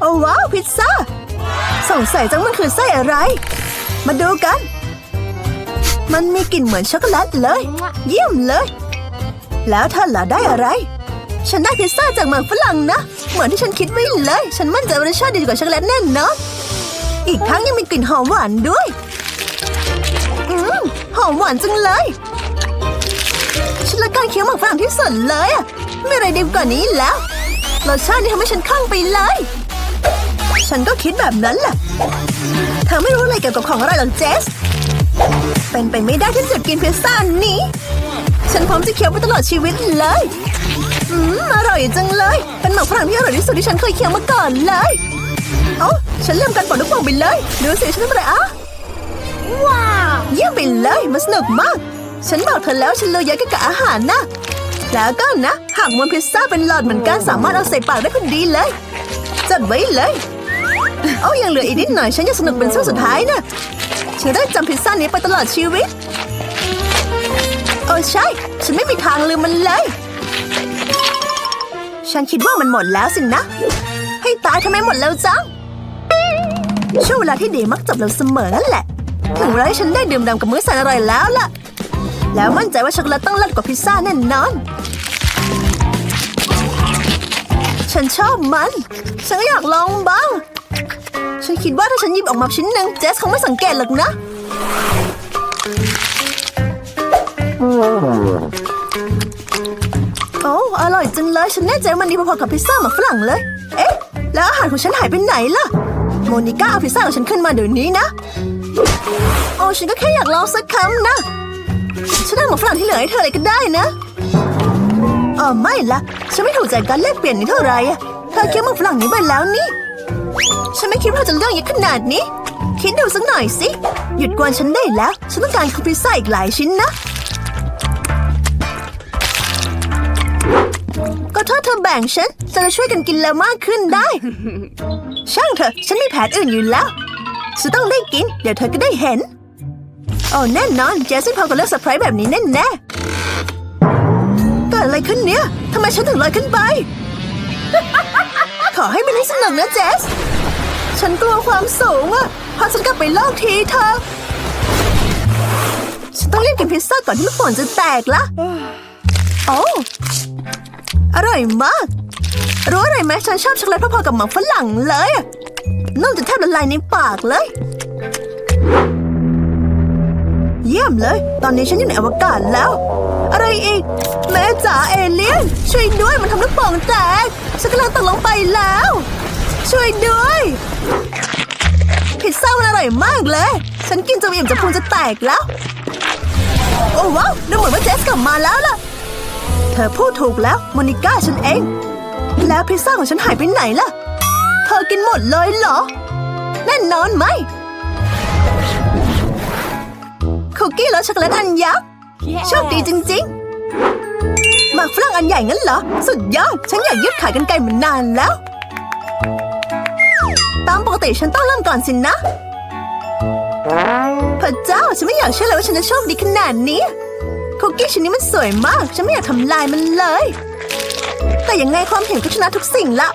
โอ้ว้าว พิซซ่าสงสัยจังมันคือไส้อะไร มาดูกัน มันมีกลิ่นเหมือนช็อกโกแลตเลย เยี่ยมเลย แล้วท่านล่ะได้อะไร ฉันได้พิซซ่าจากเมืองฝรั่งนะ เหมือนที่ฉันคิดไว้เลย ฉันมั่นใจว่ารสชาติดีกว่าช็อกโกแลตแน่นอนอีกทั้งยังมีกลิ่นหอมหวานด้วย อืมหอมหวานจังเลย ฉันละการเคี้ยวหมากฝรั่งที่สุดเลยอะไม่อะไรดีกว่านี้แล้ว รสชาตินี่ทำให้ฉันคลั่งไปเลย ฉันก็คิดแบบนั้นแหละเธอไม่รู้อะไรเกี่ยวกับของอร่อยหรอกเจส เป็นไปไม่ได้ที่จะกินพิซซ่านี้ ฉันพร้อมจะเคี้ยวไปตลอดชีวิตเลย อืม อร่อยจังเลย เป็นหมากฝรั่งที่อร่อยที่สุดที่ฉันเคยเคี้ยวมาก่อนเลยเอ้าฉันลืมกันปอดลูกโป่งไปเลย ดูสิฉันทำอะไรอะ ว้าว เยี่ยมไปเลย มันสนุกมาก ฉันบอกเธอแล้วฉันรู้เยอะเกี่ยวกับอาหารนะ แล้วก็นะ หากมวนพิซซ่าเป็นหลอดเหมือนกันสามารถเอาใส่ปากได้พอดีเลย จัดไว้เลย เอายังเหลืออีกนิดหน่อยฉันยังสนุกเป็นช่วงสุดท้ายนะฉันได้จำพิซซ่านี้ไปตลอดชีวิต โอ้ใช่ ฉันไม่มีทางลืมมันเลย ฉันคิดว่ามันหมดแล้วสินะ ให้ตายทำไมหมดแล้วจังช่วงเวลาที่ดีมักจบเร็วเสมอนั่นแหละ ถึงเวลาให้ฉันได้ดื่มด่ำกับมื้อแสนอร่อยแล้วล่ะ แล้วมั่นใจว่าช็อกโกแลตต้องเลิศกว่าพิซซ่าแน่นอน ฉันชอบมัน ฉันก็อยากลองบ้าง ฉันคิดว่าถ้าฉันหยิบออกมาชิ้นหนึ่งเจสคงไม่สังเกตหรอกนะ โอ้อร่อยจังเลย ฉันแน่ใจว่ามันดีพอๆกับพิซซ่าหมาฝรั่งเลย เอ๊ะ แล้วอาหารของฉันหายไปไหนล่ะ โมนิก้าเอาพิซซ่าของฉันขึ้นมาเดี๋ยวนี้นะ โอ้ฉันก็แค่อยากลองสักคำนะ ฉันเอาหมาฝรั่งที่เหลือให้เธอเลยก็ได้นะเออไม่ละฉันไม่ถูกใจการแลกเปลี่ยนนี้เท่าไหร่อะเธอเคี้ยวหมาฝรั่งนี้ไปแล้วนี่ ฉันไม่คิดว่าเธอจะเรื่องเยอะขนาดนี้ คิดดูสักหน่อยสิ หยุดกวนฉันได้แล้ว ฉันต้องการคุกพิซซ่าอีกหลายชิ้นนะ ก็ถ้าเธอแบ่งฉันจะได้ช่วยกันกินแล้วมากขึ้นได้ ช่างเถอะ ฉันมีแผนอื่นอยู่แล้ว ฉันต้องได้กิน เดี๋ยวเธอก็ได้เห็น โอ้แน่นอนเจสซี่พอกับเลือกเซอร์ไพรส์แบบนี้แน่แน่ๆเกิดอะไรขึ้นเนี่ยทำไมฉันถึงลอยขึ้นไป ขอให้มันให้สนุกนะเจส ฉันกลัวความสูงอะพาฉันกลับไปโลกทีเธอะฉันต้องรีบกินพิซซ่าก่อนที่ลูกโป่งจะแตกละโอ้อร่อยมาก รู้อะไรไหมฉันชอบช็อกโกแลตพอๆกับหมาฝรั่งเลยอะนุ่มจนแทบละลายในปากเลย เยี่ยมเลย ตอนนี้ฉันอยู่ในอวกาศแล้ว อะไรอีก แม่จ๋าเอเลี่ยน ช่วยด้วยมันทำลูกโป่งแตก ฉันกำลังตกลงไปแล้ว ช่วยด้วย พิซซ่ามันอร่อยมากเลย ฉันกินจนอิ่มจะพุงจะแตกแล้ว โอ้ว้าวดูเหมือนว่าเจสกลับมาแล้วล่ะ เธอพูดถูกแล้วโมนิก้าฉันเอง แล้วพิซซ่าของฉันหายไปไหนล่ะ เธอกินหมดเลยเหรอ แน่นอนไหม กกี้รสช็อกโกแลตอันยักษ์โชคดีจริงๆหมากฝรั่งอันใหญ่งั้นเหรอ สุดยอด ฉันอยากยืดขายกันไกลมานานแล้ว ตามปกติฉันต้องเริ่มก่อนสินะพระเจ้าฉันไม่อยากเชื่อเลยว่าฉันจะโชคดีขนาดนี้ คุกกี้ชิ้นนี้มันสวยมาก ฉันไม่อยากทำลายมันเลย แต่ยังไงความเห็นก็ชนะทุกสิ่งละ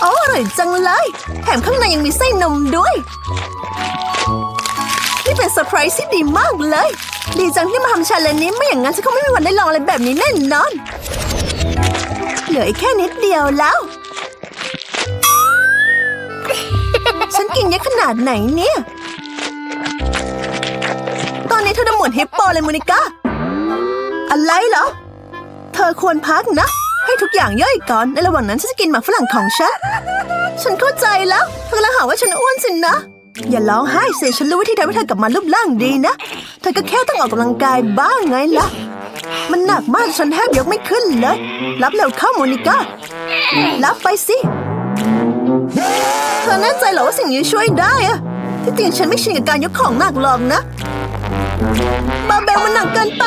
โอ้อร่อยจังเลย แถมข้างในยังมีไส้นมด้วยนี่ เป็นเซอร์ไพรส์ที่ดีมากเลย ดีจังที่มาทำชาเลนจ์นี้ไม่อย่างนั้นฉันคงไม่มีวันได้ลองอะไรแบบนี้แน่นอน เหลืออีกแค่นิดเดียวแล้ว ฉันกินเยอะขนาดไหนเนี่ย ตอนนี้เธอจะหมดฮิปโปเลยมูนิก้าอะไรเหรอ เธอควรพักนะ ให้ทุกอย่างย่อยก่อนในระหว่างนั้นฉันจะกินหมากฝรั่งของฉัน ฉันเข้าใจแล้วเธอกำลังหาว่าฉันอ้วนสินนะ อย่าร้องไห้สิฉันรู้วิธีทำให้เธอกลับมารูปร่างดีนะ เธอก็แค่ต้องออกกำลังกายบ้างไงล่ะ มันหนักมากฉันแทบยกไม่ขึ้นเลย รับเร็วเข้าโมนิก้า รับไปสิ เธอแน่ใจเหรอว่าสิ่งนี้ช่วยได้อะที่จริงฉันไม่ชินกับการยกของหนักหรอกนะ บาเบลมันหนักเกินไป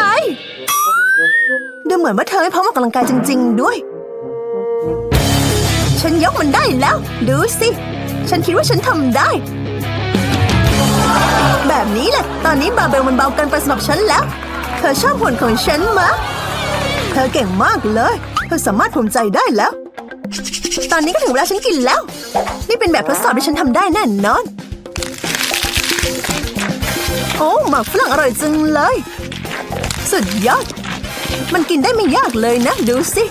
ดูเหมือนว่าเธอไม่พร้อมออกกำลังกายจริง ๆ ด้วย ฉันยกมันได้แล้ว ดูสิ ฉันคิดว่าฉันทำได้ นี้แหละ ตอนนี้บาเบลมันเบาเกินไปสำหรับฉันแล้ว เธอชอบหุ่นของฉันมะเธอเก่งมากเลย เธอสามารถภูมิใจได้แล้ว ตอนนี้ก็ถึงเวลาฉันกินแล้ว นี่เป็นแบบทดสอบที่ฉันทำได้แน่นอน โอ้หมากฝรั่งอร่อยจังเลย สุดยอด มันกินได้ไม่ยากเลยนะ ดูสิ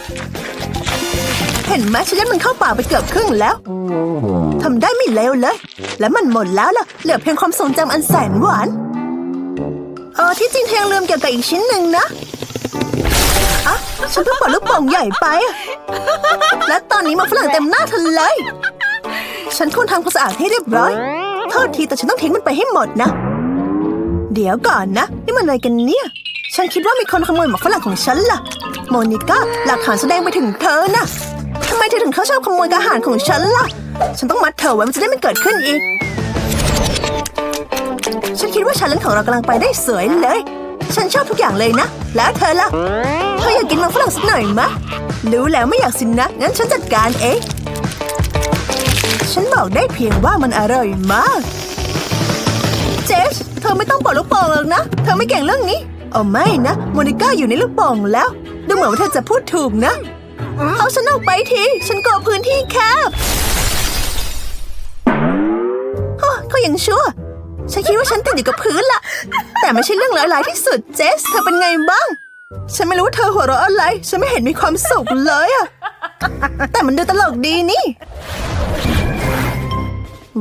เห็นไหมฉันยัดมันเข้าปากไปเกือบครึ่งแล้ว ทำได้ไม่เลวเลย และมันหมดแล้วล่ะ เหลือเพียงความทรงจำอันแสนหวานเออที่จริงเทงลืมเกี่ยวกับอีกชิ้นหนึ่งนะอะฉันเพิ่งปล่อยลูกโป่งใหญ่ไป และตอนนี้มาฝรั่งเต็มหน้าเธอเลย ฉันควรทำความสะอาดให้เรียบร้อย โทษทีแต่ฉันต้องทิ้งมันไปให้หมดนะ เดี๋ยวก่อนนะ นี่มันอะไรกันเนี่ย ฉันคิดว่ามีคนขโมยหมากฝรั่งของฉันล่ะ โมนิก้าหลักฐานแสดงไปถึงเธอนะทำไมเธอถึงเข้าชอบขโมยอาหารของฉันล่ะ ฉันต้องมัดเธอไว้มันจะได้ไม่เกิดขึ้นอีก ฉันคิดว่าชาเลนจ์ของเรากำลังไปได้สวยเลย ฉันชอบทุกอย่างเลยนะ แล้วเธอล่ะ เธออยากกินมันฝรั่งสักหน่อยมะ รู้แล้วไม่อยากสินนะ งั้นฉันจัดการเอง ฉันบอกได้เพียงว่ามันอร่อยมาก เจสเธอไม่ต้องปล่อยลูกโป่งหรอกนะ เธอไม่เก่งเรื่องนี้เอาไม่นะ โมนิก้าอยู่ในลูกโป่งแล้ว ดูเหมือนว่าเธอจะพูดถูกนะ เอาฉันออกไปที ฉันกลัวพื้นที่แคบ ฮะเขายังชั่ว ฉันคิดว่าฉันติดอยู่กับพื้นละ แต่ไม่ใช่เรื่องร้ายๆที่สุดเจส เธอเป็นไงบ้าง ฉันไม่รู้ว่าเธอหัวเราะอะไร ฉันไม่เห็นมีความสุขเลยอะแต่มันดูตลกดีนี่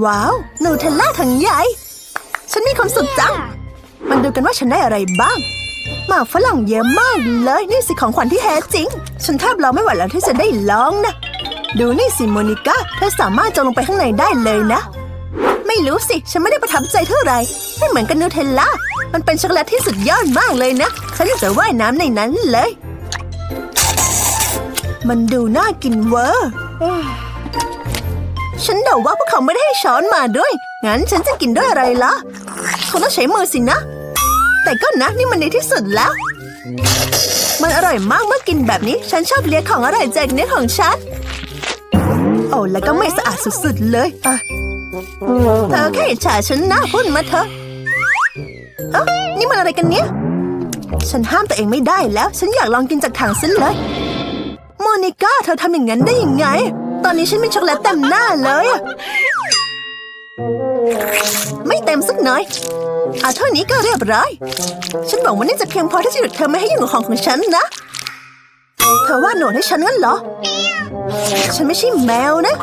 ว้าว นูเทลล่าถังใหญ่ ฉันมีความสุขจัง มันดูกันว่าฉันได้อะไรบ้างหมากฝรั่งเยอะมากเลยนี่สิของขวัญที่แท้จริง ฉันแทบรอไม่ไหวแล้วที่จะได้ลองนะ ดูนี่สิโมนิก้าเธอสามารถจองลงไปข้างในได้เลยนะ ไม่รู้สิ ฉันไม่ได้ประทับใจเท่าไหร่ไม่เหมือนกับนูเทลล่า มันเป็นช็อกโกแลตที่สุดยอดมากเลยนะ ฉันอยากจะว่ายน้ำในนั้นเลย มันดูน่ากินเวอร์ฉันเดาว่าพวกเขาไม่ได้ให้ช้อนมาด้วย งั้นฉันจะกินด้วยอะไรล่ะคงต้องใช้มือสินะ แต่ก็นะนี่มันดีที่สุดแล้ว มันอร่อยมากเมื่อกินแบบนี้ ฉันชอบเลียของอร่อยจากเนื้อของฉัน โอ้แล้วก็ไม่สะอาดสุดๆเลยอะ เธอแค่อิจฉาฉันนะพูดมาเถอะเอ้นี่มันอะไรกันเนี่ย ฉันห้ามตัวเองไม่ได้แล้ว ฉันอยากลองกินจากถังซิเลย โมนิก้าเธอทำอย่างนั้นได้ยังไง ตอนนี้ฉันมีช็อกโกแลตเต็มหน้าเลย ไม่เต็มสักหน่อยอาเท่านี้ก็เรียบร้อย ฉันบอกว่านี่จะเพียงพอที่จะหยุดเธอไม่ให้ยุ่งกับของของฉันนะ เธอว่าหนดให้ฉันงั้นเหรอ ฉันไม่ใช่แมวนะ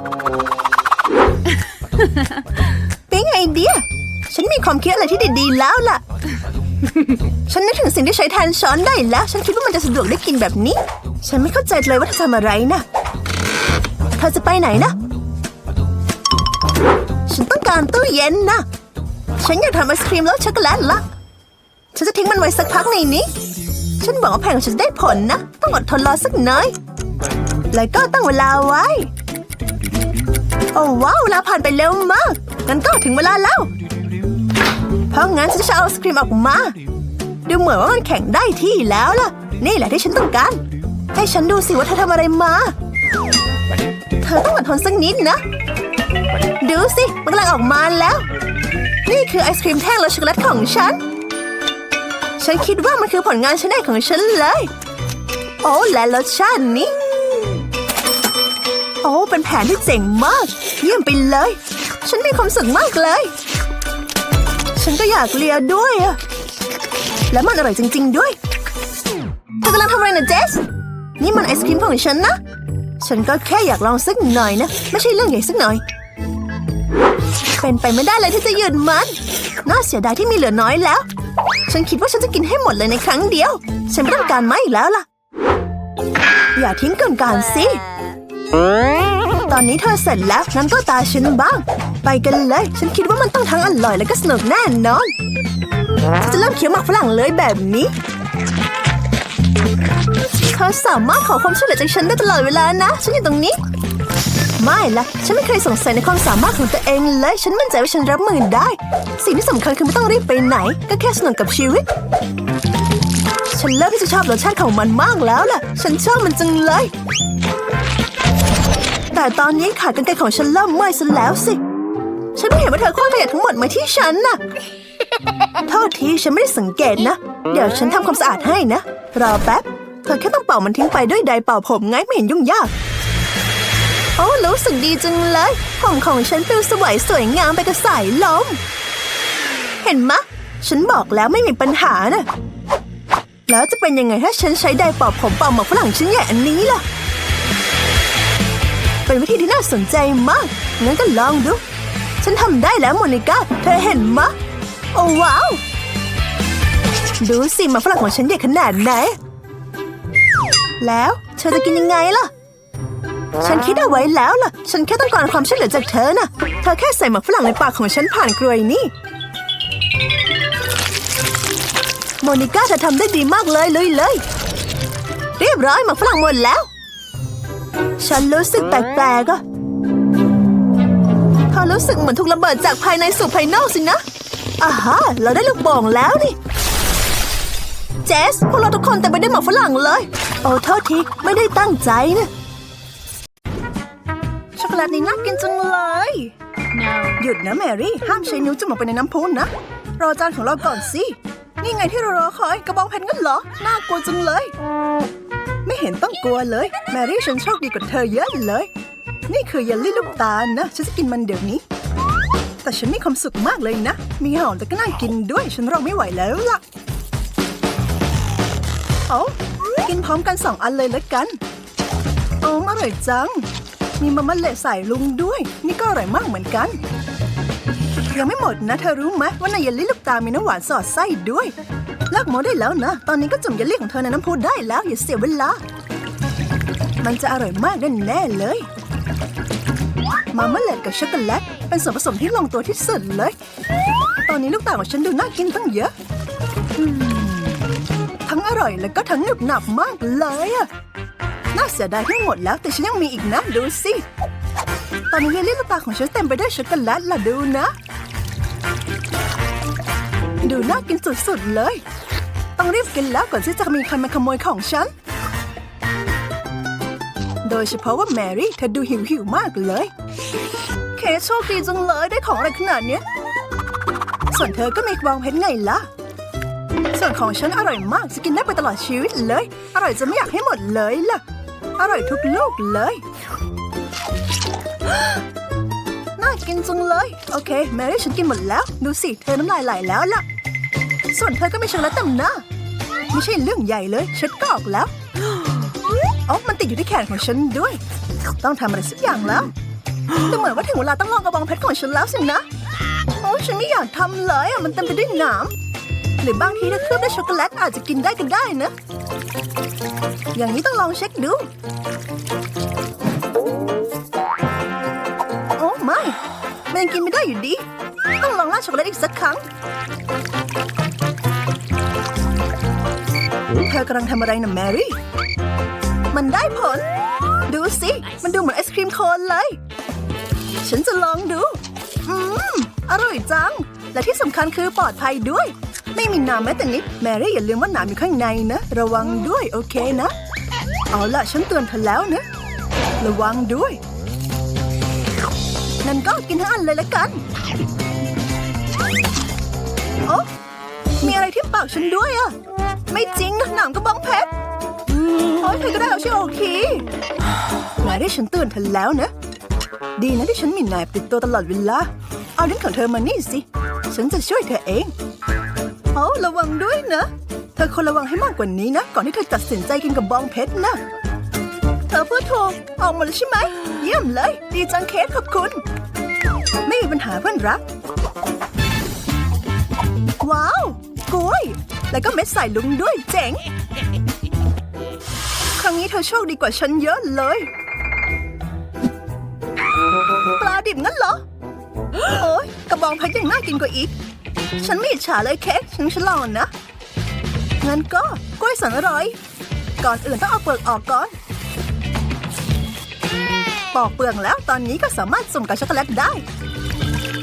ปิ๊งไอเดีย ฉันมีความคิดอะไรที่ดีๆแล้วล่ะ ฉันนึกถึงสิ่งที่ใช้แทนช้อนได้แล้ว ฉันคิดว่ามันจะสะดวกได้กินแบบนี้ ฉันไม่เข้าใจเลยว่าเธอทำอะไรนะเธอจะไปไหนนะ ฉันต้องการตู้เย็นนะ ฉันอยากทำไอศครีมรสช็อกโกแลตละ ฉันจะทิ้งมันไว้สักพักในนี้ ฉันบอกว่าแผนของฉันจะได้ผลนะ ต้องอดทนรอสักหน่อย แล้วก็ตั้งเวลาไว้ โอ้ว้าวเวลาผ่านไปเร็วมาก งั้นก็ถึงเวลาแล้ว เพราะงั้นฉันจะเอาไอศครีมออกมา ดูเหมือนว่ามันแข็งได้ที่แล้วล่ะ นี่แหละที่ฉันต้องการ ให้ฉันดูสิว่าเธอทำอะไรมา เธอต้องอดทนสักนิดนะ ดูสิมันกำลังออกมาแล้ว นี่คือไอศครีมแท่งรสช็อกโกแลตของฉัน ฉันคิดว่ามันคือผลงานชิ้นแรกของฉันเลย โอ้และรสชาตินี้ โอ้เป็นแผนที่เจ๋งมาก เยี่ยมไปเลย ฉันมีความสุขมากเลย ฉันก็อยากเลียด้วยอะและมันอร่อยจริง ๆ ด้วยเธอกำลังทำอะไรนะเจส นี่มันไอศครีมของฉันนะ ฉันก็แค่อยากลองสักหน่อยนะ ไม่ใช่เรื่องใหญ่สักหน่อย เป็นไปไม่ได้เลยที่จะหยุดมัน น่าเสียดายที่มีเหลือน้อยแล้ว ฉันคิดว่าฉันจะกินให้หมดเลยในครั้งเดียว ฉันไม่ต้องการไม้อีกแล้วล่ะ อย่าทิ้งเกินการสิ ตอนนี้เธอเสร็จแล้วงั้นก็ตาฉันบ้าง ไปกันเลย ฉันคิดว่ามันต้องทั้งอร่อยและก็สนุกแน่นอนฉันจะเริ่มเคี้ยวหมากฝรั่งเลยแบบนี้เธอสามารถขอความช่วยเหลือจากฉันได้ตลอดเวลานะ ฉันอยู่ตรงนี้ ไม่ละฉันไม่เคยสงสัยในความสามารถของตัวเองเลยฉันมั่นใจว่าฉันรับมือได้ สิ่งที่สำคัญคือไม่ต้องรีบไปไหน ก็แค่สนุกกับชีวิต ฉันเริ่มที่จะชอบรสชาติของมันมากแล้วล่ะ ฉันชอบมันจังเลย แต่ตอนนี้ขากรรไกรของฉันเริ่มเมื่อยซะแล้วสิ ฉันไม่เห็นว่าเธอคว้างขยะทั้งหมดมาที่ฉันน่ะ โทษทีฉันไม่ได้สังเกตนะ เดี๋ยวฉันทำความสะอาดให้นะ รอแป๊บ เธอแค่ต้องเป่ามันทิ้งไปด้วยไดร์เป่าผมไงไม่เห็นยุ่งยากรู้สึกดีจังเลย ผมของฉันปลิวสวยสวยงามไปกับสายลม เห็นมะ ฉันบอกแล้วไม่มีปัญหานะแล้วจะเป็นยังไงถ้าฉันใช้ไดร์เป่าผมเป่าหมอกฝรั่งชิ้นใหญ่อันนี้ล่ะ เป็นวิธีที่น่าสนใจมาก งั้นก็ลองดู ฉันทำได้แล้วโมนิก้า เธอเห็นมะ โอ้ว้าว ดูสิหมาฝรั่งของฉันใหญ่ขนาดไหน แล้วเธอจะกินยังไงล่ะ ฉันคิดเอาไว้แล้วล่ะ ฉันแค่ต้องการความช่วยเหลือจากเธอน่ะ เธอแค่ใส่หมากฝรั่งในปากของฉันผ่านกรวยนี่ โมนิก้าเธอทำได้ดีมากเลยเลยเลย เรียบร้อยหมากฝรั่งหมดแล้ว ฉันรู้สึกแปลกๆอะเธอรู้สึกเหมือนถูกระเบิดจากภายในสู่ภายนอกสินะอ่าฮะเราได้ลูกโป่งแล้วนี่ เจส พวกเราทุกคนเต็มไปด้วยหมากฝรั่งเลย โอ้โทษที ไม่ได้ตั้งใจนะช็อกโกแลตนี่น่ากินจังเลย No. หยุดนะแมรี่ ห้ามใช้นิ้วจุ่มลงไปในน้ำพุนะ รอจานของเราก่อนสิ นี่ไงที่เรารอคอยกระบองเพชรงั้นเหรอ น่ากลัวจังเลย ไม่เห็นต้องกลัวเลย แมรี่ฉันโชคดีกว่าเธอเยอะเลย นี่คือเยลลี่ลูกตาลนะ ฉันจะกินมันเดี๋ยวนี้ แต่ฉันมีความสุขมากเลยนะ มีหอมแต่ก็น่ากินด้วย ฉันรอไม่ไหวแล้วล่ะ เอากินพร้อมกันสองอันเลยละกันอ้ออร่อยจัง มีมะมันเละใส่ลุงด้วย นี่ก็อร่อยมากเหมือนกัน ยังไม่หมดนะ เธอรู้ไหมว่าในเยลลี่ลูกตาลมีน้ำหวานสอดไส้ด้วยเลิกโมได้แล้วนะ ตอนนี้ก็จุ่มเยลลี่ของเธอในน้ำพุได้แล้วอย่าเสียเวลา มันจะอร่อยมากแน่เลย มาเมล็ดกับช็อกโกแลตเป็นส่วนผสมที่ลงตัวที่สุดเลย ตอนนี้ลูกตาลของฉันดูน่ากินตั้งเยอะ ทั้งอร่อยแล้วก็ทั้งหนึบหนับมากเลยอะน่าเสียดายที่หมดแล้วแต่ฉันยังมีอีกนะดูสิตอนนี้เยลลี่ลูกตาของฉันเต็มไปด้วยช็อกโกแลตล่ะดูนะ ดูน่ากินสุดๆเลย ต้องรีบกินแล้วก่อนที่จะมีใครมาขโมยของฉัน โดยเฉพาะว่าแมรี่เธอดูหิวหิวๆมากเลย เคโชคดีจังเลยได้ของอะไรขนาดเนี้ย ส่วนเธอก็มีกระบองเพชรไงล่ะ ส่วนของฉันอร่อยมากจะกินได้ไปตลอดชีวิตเลย อร่อยจะไม่อยากให้หมดเลยล่ะ อร่อยทุกลูกเลยากินจังเลย โอเค แมรี่ฉันกินหมดแล้ว ดูสิ เธอน้ำลายไหลแล้วล่ะ ส่วนเธอก็ไม่ช็อกโกแลตเต็มหน้าไม่ใช่เรื่องใหญ่เลยเช็ดก็ออกแล้วอ๋อมันติดอยู่ที่แขนของฉันด้วย ต้องทำอะไรสักอย่างแล้วแต่เหมือนว่าถึงเวลาต้องลองกระบองเพชรของฉันแล้วสินะโอ้ฉันไม่อยากทำเลยอะมันเต็มไปด้วยหนามหรือบางทีถ้าเคลือบด้วยช็อกโกแลตอาจจะกินได้ก็ได้นะ อย่างนี้ต้องลองเช็คดู ยังกินไม่ได้อยู่ดี ต้องลองราช็อกโกแลตอีกสักครั้ง เธอกำลังทำอะไรนะแมรี่ มันได้ผล ดูสิ มันดูเหมือนไอศครีมโคนเลย ฉันจะลองดู อืม อร่อยจัง และที่สำคัญคือปลอดภัยด้วย ไม่มีน้ำแม้แต่นิด แมรี่อย่าลืมว่าน้ำอยู่ข้างในนะ ระวังด้วยโอเคนะ เอาล่ะฉันเตือนเธอแล้วนะ ระวังด้วย นั่นก็กินทั้งอันเลยละกัน โอ้มีอะไรที่ปากฉันด้วยอะ ไม่จริงนะหนามกระบองเพชรโอ้ยใครก็ได้เอาช่วยโอเคนายได้ฉันเตือนเธอแล้วนะ ดีนะที่ฉันมีนายติดตัวตลอดเวลา เอาลิ้นของเธอมานี่สิ ฉันจะช่วยเธอเอง เอาระวังด้วยนะ เธอควรระวังให้มากกว่านี้นะ ก่อนที่เธอตัดสินใจกินกับบองเพชรนะ เธอพูดถูกออกหมาแล้วใช่ไหม เยี่ยมเลย ดีจังเคสขอบคุณ ไม่มีปัญหาเพื่อนรัก ว้าวกล้วย แล้วก็เม็ดใส่ลุงด้วยเจ๋ง ครั้งนี้เธอโชคดีกว่าฉันเยอะเลย ปลาดิบงั้นเหรอ โอ้ยกระบองเพชรยังน่ากินกว่าอีก ฉันไม่อิจฉาเลยเค้กฉันฉลองนะงั้นก็กล้วยสันอร่อย ก่อนอื่นต้องเอาเปลือกออกก่อน ปอกเปลือกแล้วตอนนี้ก็สามารถส่งกับช็อกโกแลตได้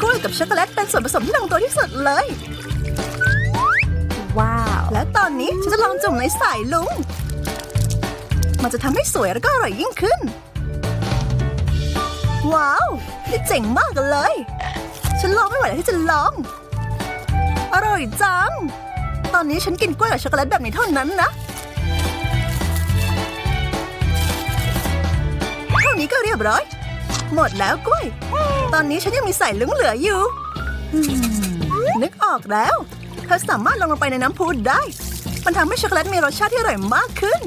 กล้วยกับช็อกโกแลตเป็นส่วนผสมที่ลงตัวที่สุดเลย Wow. และตอนนี้ฉันจะลองจุ่มในสายลุง มันจะทำให้สวยแล้วก็อร่อยยิ่งขึ้น ว้าว นี่เจ๋งมากเลย ฉันรอไม่ไหวแล้วที่จะลอง อร่อยจัง ตอนนี้ฉันกินกล้วยกับช็อกโกแลตแบบนี้เท่านั้นนะ นี้ก็เรียบร้อย หมดแล้วกล้วย ตอนนี้ฉันยังมีใส่เหลืองเหลืออยู่อืมนึกออกแล้ว เธอสามารถลงลงไปในน้ำพุได้ มันทำให้ช็อกโกแลตมีรสชาติที่อร่อยมากขึ้น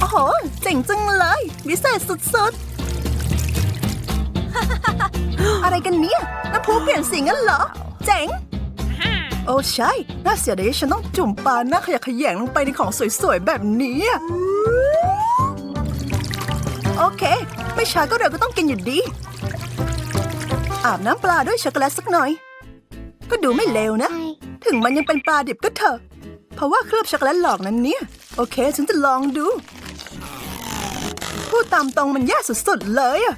โอ้โห เจ๋งจังเลยวิเศษสุดๆ อะไรกันเนี่ย น้ำพุเปลี่ยนสีงั้นเหรอ เจ๋ง โอ้ใช่ น่าเสียดายที่ฉันต้องจุ่มปลาหน้าขยะแขยงลงไปในของสวยๆ แบบนี้อะ โอเค ไม่ช้าก็เร็วก็ต้องกินอยู่ดี อาบน้ำปลาด้วยช็อกโกแลตสักหน่อย ก็ดูไม่เลวนะ ถึงมันยังเป็นปลาดิบก็เถอะ เพราะว่าเคลือบช็อกโกแลตหลอกนั้นเนี่ย โอเค ฉันจะลองดู พูดตามตรงมันแย่สุดๆเลยอะ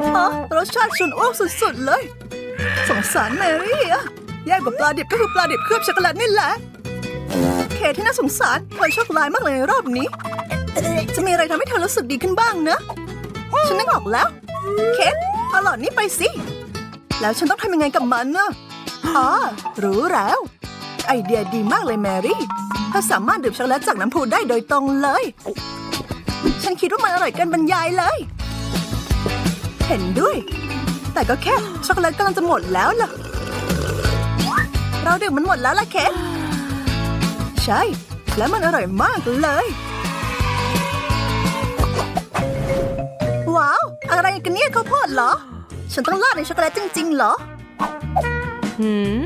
อ๋อรสชาติชุนอ้วกสุดๆเลย สงสารแมรี่อะแย่กว่าปลาดิบก็คือปลาดิบเคลือบช็อกโกแลตนี่แหละ เคที่น่าสงสารเธอโชคร้ายมากเลยในรอบนี้ จะมีอะไรทำให้เธอรู้สึกดีขึ้นบ้างนะ ฉันนึกออกแล้ว เคทเอาหลอดนี้ไปสิ แล้วฉันต้องทำยังไงกับมันนะอ๋อรู้แล้ว ไอเดียดีมากเลยแมรี่เธอสามารถดื่มช็อกโกแลตจากน้ำพุได้โดยตรงเลย ฉันคิดว่ามันอร่อยเกินบรรยายเลย เห็นด้วย แต่ก็แค่ช็อกโกแลตกำลังจะหมดแล้วล่ะ เราดื่มมันหมดแล้วล่ะเคทใช่ และมันอร่อยมากเลย กันเนี่ยข้าวโพดเหรอ ฉันต้องราดในช็อกโกแลตจริง ๆ เหรอ Hmm?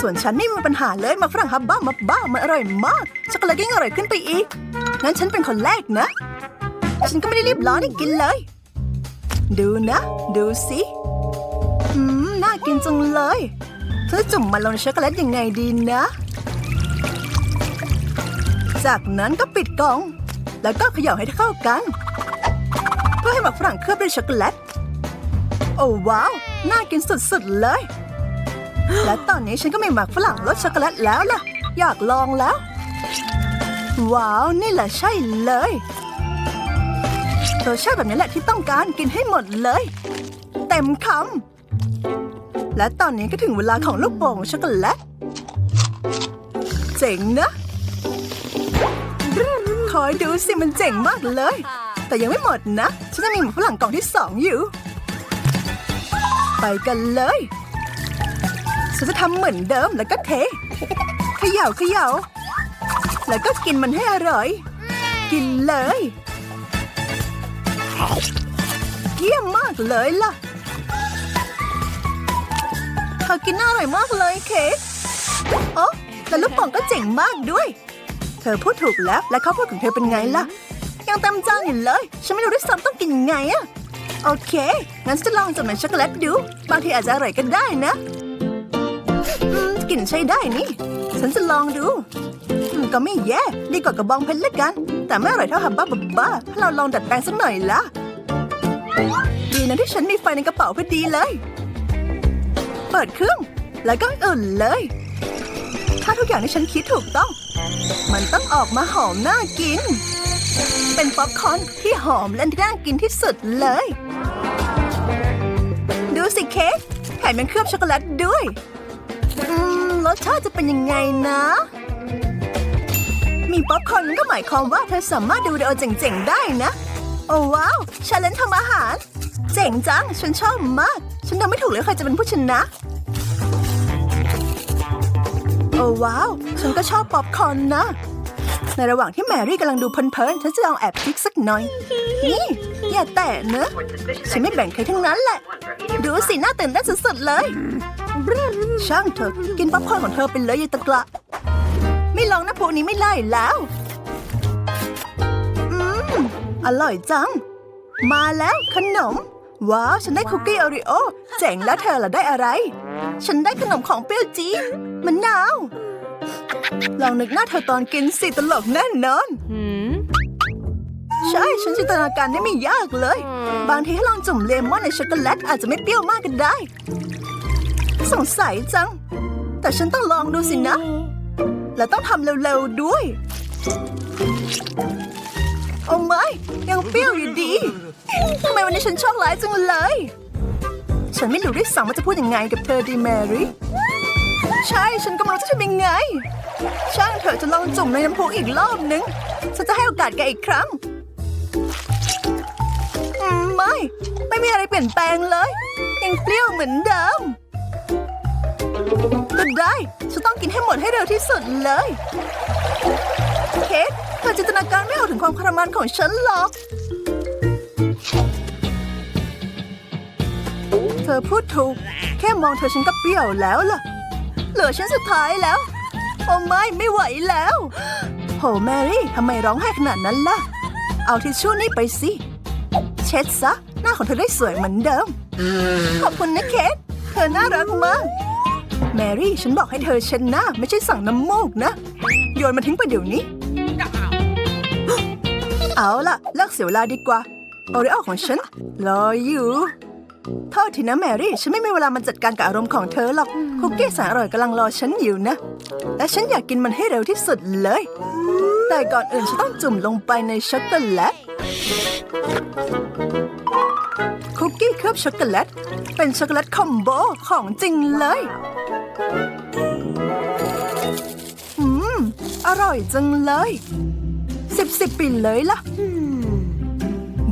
ส่วนฉันไม่มีปัญหาเลยมาฝรั่งฮับบ้ามาบ้ามันอร่อยมาก ช็อกโกแลตยิ่งอร่อยขึ้นไปอีก งั้นฉันเป็นคนแรกนะ ฉันก็ไม่ได้รีบร้อนให้กินเลย ดูนะ ดูสิอืม น่ากินจังเลยฉันจะจุ่มมันลงในช็อกโกแลตยังไงดีนะ จากนั้นก็ปิดกล่อง แล้วก็เขย่าให้เข้ากัน หมักฝรั่งเคลือบด้วยช็อกโกแลต โอ้ว้าว น่ากินสุดๆเลย และตอนนี้ฉันก็มีหมักฝรั่งรสช็อกโกแลตแล้วล่ะ อยากลองแล้ว ว้าว นี่แหละใช่เลยรสชาติแบบนี้แหละที่ต้องการกินให้หมดเลย เต็มคำ และตอนนี้ก็ถึงเวลาของลูกโป่งช็อกโกแลต เจ๋งนะ คอยดูสิมันเจ๋งมากเลย แต่ยังไม่หมดนะ ฉันจะมีหมูฝรั่งกล่องที่สองอยู่ ไปกันเลย ฉันจะทำเหมือนเดิมแล้วก็เทเขย่าเขย่า แล้วก็กินมันให้อร่อย กินเลย เยี่ยมมากเลยล่ะเธอกินน่าอร่อยมากเลยเค้กโอ้แล้วลูกป่งก็เจ๋งมากด้วย เธอพูดถูกแล้ว และเขาวโพดของเธอเป็นไงล่ะ ยังเต็มจานอยู่เลย ฉันไม่รู้ด้วยซ้ำต้องกินยังไงอะโอเค งั้นจะลองจำนวนช็อกโกแลตดู บางทีอาจจะอร่อยก็ได้นะอืมกลิ่นใช้ได้นี่ ฉันจะลองดูอืมก็ไม่แย่ ดีกว่ากระบองเพชรละกัน แต่ไม่อร่อยเท่าฮับบ้าบับบ้าถ้าเราลองดัดแปลงสักหน่อยละดีนะที่ฉันมีไฟในกระเป๋าพอดีเลย เปิดเครื่อง แล้วก็อุ่นเลย ถ้าทุกอย่างที่ฉันคิดถูกต้อง มันต้องออกมาหอมน่ากิน เป็นป๊อปคอนที่หอมและน่ากินที่สุดเลย ดูสิเค้กแถมยังเคลือบช็อกโกแลตด้วย อืมรสชาติจะเป็นยังไงนะ มีป๊อปคอนก็หมายความว่าเธอสามารถดูวิดีโอเจ๋งๆได้นะ โอ้ว้าวชาเลนจ์ทำอาหาร เจ๋งจัง ฉันชอบมาก ฉันเดาไม่ถูกเลยใครจะเป็นผู้ชนะ โอ้ว้าว ฉันก็ชอบป๊อปคอร์นนะ ในระหว่างที่แมรี่กำลังดูเพลินๆ ฉันจะลองแอบพลิกสักหน่อย นี่ อย่าแตะเนอะฉันไม่แบ่งใครทั้งนั้นแหละ ดูสิหน่าตื่นเต้นสุดๆเลย ช่างเถอะ กินป๊อปคอร์นของเธอไปเลยยายตะกละ ไม่ลองนะพวกนี้ไม่ไล่แล้ว อืม อร่อยจัง มาแล้วขนม ว้าว ฉันได้คุกกี้โอริโอเจ๋งแล้วเธอล่ะได้อะไร ฉันได้ขนมของเปรี้ยวจี๊ดมะนาว ลองนึกหน้าเธอตอนกินสิตลกแน่นอน Hmm? ใช่ ฉันจินตนาการได้ไม่ยากเลย บางทีให้ลองจุ่มเลมอนในช็อกโกแลตอาจจะไม่เปรี้ยวมากก็ได้ สงสัยจัง แต่ฉันต้องลองดูสินะ และต้องทำเร็วๆด้วย โอ้ไม่ยังเปรี้ยวอยู่ดี ทำไมวันนี้ฉันโชคร้ายจังเลย ฉันไม่รู้ด้วยซ้ำว่าจะพูดยังไงกับเธอดีแมรี่ใช่ฉันก็ไม่รู้จะทำยังไง ช่างเถอะจะลองจุ่มในน้ำพุอีกรอบนึง ฉันจะให้โอกาสแกอีกครั้งไม่ ไม่มีอืมลี่ยนแปลงเลย ยังเปรี้ยวเหมือนเดิมก็ได้ ฉันต้องกินให้หมดให้เร็วที่สุดเลย เคทเธอจินตนาการไม่ออกถึงความทรมานของฉันหรอก เธอพูดถูก แค่มองเธอฉันก็เปรี้ยวแล้วล่ะ เหลือฉันสุดท้ายแล้ว โอ้ไม่ไม่ไหวแล้ว โหแมรี่ทำไมร้องไห้ขนาดนั้นล่ะ เอาทิชชู่นี่ไปสิ เช็ดซะ หน้าของเธอได้สวยเหมือนเดิม ขอบคุณนะเคทเธอน่ารักมาก แมรี่ฉันบอกให้เธอเช็ดหน้า ไม่ใช่สั่งน้ำมูกนะ โยนมันทิ้งไปเดี๋ยวนี้ เอาล่ะเลิกเสียเวลาดีกว่าโอริโอของฉันรออยู่ โทษทีนะแมรี่ ฉันไม่มีเวลามาจัดการกับอารมณ์ของเธอหรอก คุกกี้แสนอร่อยกำลังรอฉันอยู่นะและฉันอยากกินมันให้เร็วที่สุดเลย แต่ก่อนอื่นฉันต้องจุ่มลงไปในช็อกโกแลต คุกกี้เคลือบช็อกโกแลต เป็นช็อกโกแลตคอมโบของจริงเลยอืม อร่อยจังเลย สิบสิบปีเลยล่ะ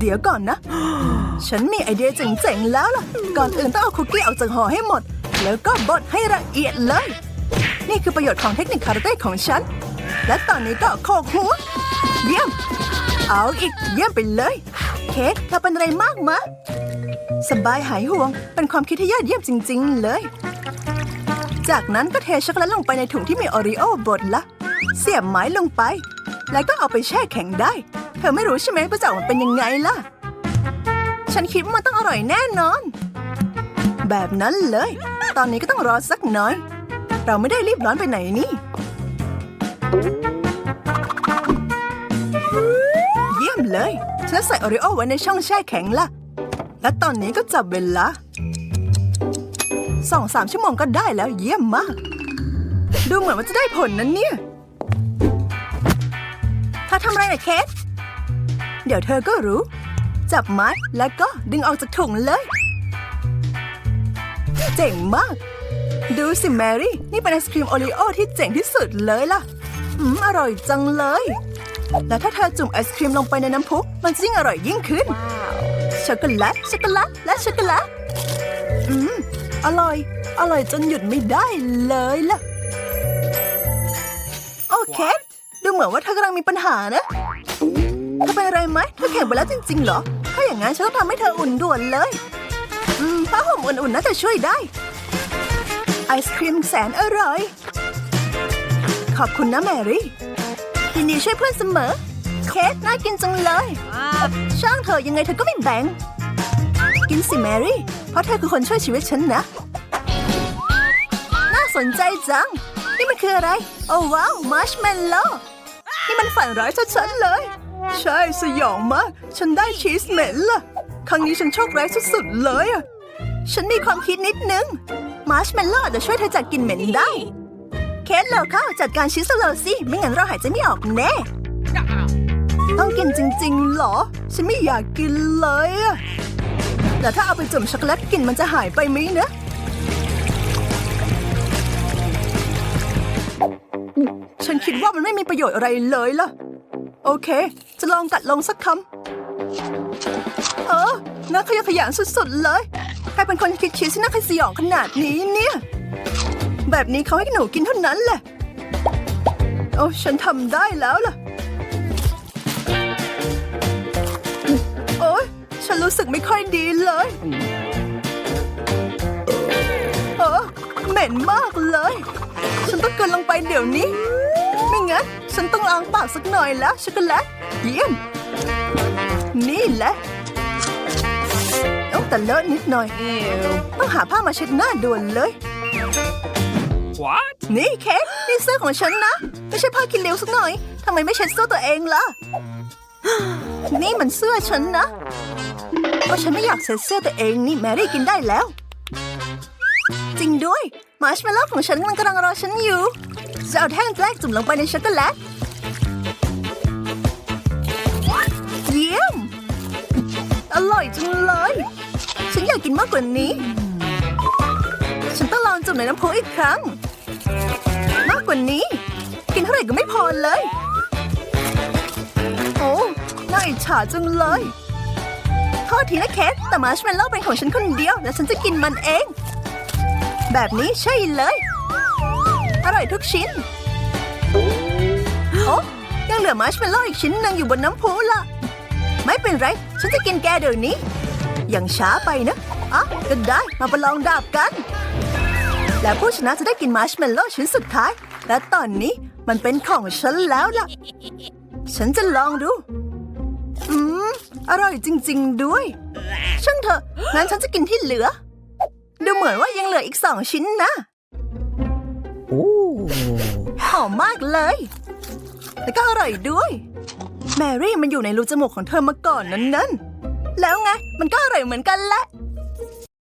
ดี๋ยวก่อนนะ ฉันมีไอเดียเจ๋งๆแล้วล่ะ ก่อนอื่นต้องเอาคุกกี้ออกจากห่อให้หมด แล้วก็บดให้ละเอียดเลย นี่คือประโยชน์ของเทคนิคคาราเต้ของฉัน และตอนนี้ก็โคกหัว เยี่ยม เอาอีกเยี่ยมไปเลย เค้กเธอเป็นอะไรมากมะ สบายหายห่วง เป็นความคิดที่ยอดเยี่ยมจริง ๆ เลย จากนั้นก็เทช็อกโกแลตลงไปในถุงที่มีโอรีโอบดละ เสียบไม้ลงไป แล้วก็เอาไปแช่แข็งได้ เธอไม่รู้ใช่ไหมว่าจะออกมาเป็นยังไงล่ะ ฉันคิดว่ามันต้องอร่อยแน่นอน แบบนั้นเลย ตอนนี้ก็ต้องรอสักน่อย เราไม่ได้รีบร้อนไปไหนนี่ เยี่ยมเลย ฉันใส่โอริโอไว้ในช่องแช่แข็งละและตอนนี้ก็จับเวลาสองสามชั่วโมงก็ได้แล้วเยี่ยมมาก ดูเหมือนว่าจะได้ผลนั้นเนี่ย อทำอะไรนะเคสเดี๋ยวเธอก็รู้ จับไม้แล้วก็ดึงออกจากถุงเลย เจ๋งมาก ดูสิแมรี่ นี่เป็นไอศครีมโอรีโอที่เจ๋งที่สุดเลยล่ะ อืม อร่อยจังเลย และถ้าเธอจุ่มไอศครีมลงไปในน้ำพุมันจะยิ่งอร่อยยิ่งขึ้น ช็อกโกแลต ช็อกโกแลต และช็อกโกแลต อืม อร่อย อร่อยจนหยุดไม่ได้เลยล่ะ โอเค เหมือนว่าเธอกำลังมีปัญหานะเธอเป็นอะไรไหมเธอแข็งไปแล้วจริงๆเหรอ ถ้าอย่างนั้นฉันต้องทำให้เธออุ่นด่วนเลยอืมผ้าห่มอุ่นๆน่าจะช่วยได้ ไอศครีมแสนอร่อย ขอบคุณนะแมรี่ยินดีช่วยเพื่อนเสมอ เค้กน่ากินจังเลย ช่างเธอะยังไงเธอก็ไม่แบ่ง กินสิแมรี่ เพราะเธอคือคนช่วยชีวิตฉันนะ น่าสนใจจัง นี่มันคืออะไร โอ้ว้าวมาร์ชเมลโล่ นี่มันฝันร้ายชัดๆเลย ใช่สยองมาก ฉันได้ชีสเหม็นล่ะ ครั้งนี้ฉันโชคร้ายสุดๆเลยอะฉันมีความคิดนิดนึง มาร์ชเมลโล่อจะช่วยเธอจากกลิ่นเหม็นได้ เคสเราเข้าจัดการชีสเราสิ ไม่งั้นเราหายใจไม่ออกแน่ ต้องกินจริงๆเหรอ ฉันไม่อยากกินเลยอะแต่ถ้าเอาไปจุ่มช็อกโกแลตกลิ่นมันจะหายไปไหมนะ คิดว่ามันไม่มีประโยชน์อะไรเลยล่ะ โอเค จะลองกัดลงสักคำ เออน่าขยะขยงสุดๆเลย ใครเป็นคนคิดชีสที่น่าขยสยองขนาดนี้เนี่ย แบบนี้เขาให้หนูกินเท่านั้นแหละ โอ้ฉันทำได้แล้วล่ะ โอ๊ยฉันรู้สึกไม่ค่อยดีเลยเออเหม็นมากเลย ฉันต้องเกลืนลงไปเดี๋ยวนี้ งั้น ฉันต้องล้างปากสักหน่อยแล้วช็อกโกแลตเยี่ยม นี่แหละต้องแต่เลอะนิดหน่อย ต้องหาผ้ามาเช็ดหน้าด่วนเลย What? นี่เค้กนี่เสื้อของฉันนะ ไม่ใช่ผ้ากินเหลวสักหน่อยทำไมไม่เช็ดเสื้อตัวเองล่ะ นี่มันเสื้อฉันนะเพราะฉันไม่อยากเช็ดเสื้อตัวเองนี่แมรี่กินได้แล้ว จริงด้วย มาร์ชเมลโล่ของฉันมันกำลังรอฉันอยู่ จะเอาแท่งแรกจุ่มลงไปในช็อกโกแลตเยี่ยม อร่อยจังเลย ฉันอยากกินมากกว่านี้ ฉันต้องลองจุ่มในน้ำพุอีกครั้ง มากกว่านี้ กินเท่าไหร่ก็ไม่พอเลย โอ้น่าอิจฉาจังเลยโทษษทีนะเคสแต่มาร์ชเมลโล่เป็นของฉันคนเดียว และฉันจะกินมันเอง แบบนี้ใช่เลย อร่อยทุกชิ้น โอ้ยังเหลือมาร์ชเมลโล่อีกชิ้นหนึงอยู่บนน้ำพุล่ะไม่เป็นไร ฉันจะกินแกเดี๋ยวนี้ ยังช้าไปนะอะก็ได้ มาประลองดาบกัน และผู้ชนะจะได้กินมาร์ชเมลโล่ชิ้นสุดท้าย และตอนนี้มันเป็นของฉันแล้วล่ะ ฉันจะลองดู อืม อร่อยจริง ๆ ด้วย ช่างเถอะ งั้นฉันจะกินที่เหลือ ดูเหมือนว่ายังเหลืออีกสองชิ้นนะโอ้ หอมมากเลย แล้วก็อร่อยด้วย แมรี่มันอยู่ในรูจมูกของเธอมาก่อนนั้นนั้นๆแล้วไง มันก็อร่อยเหมือนกันแหละ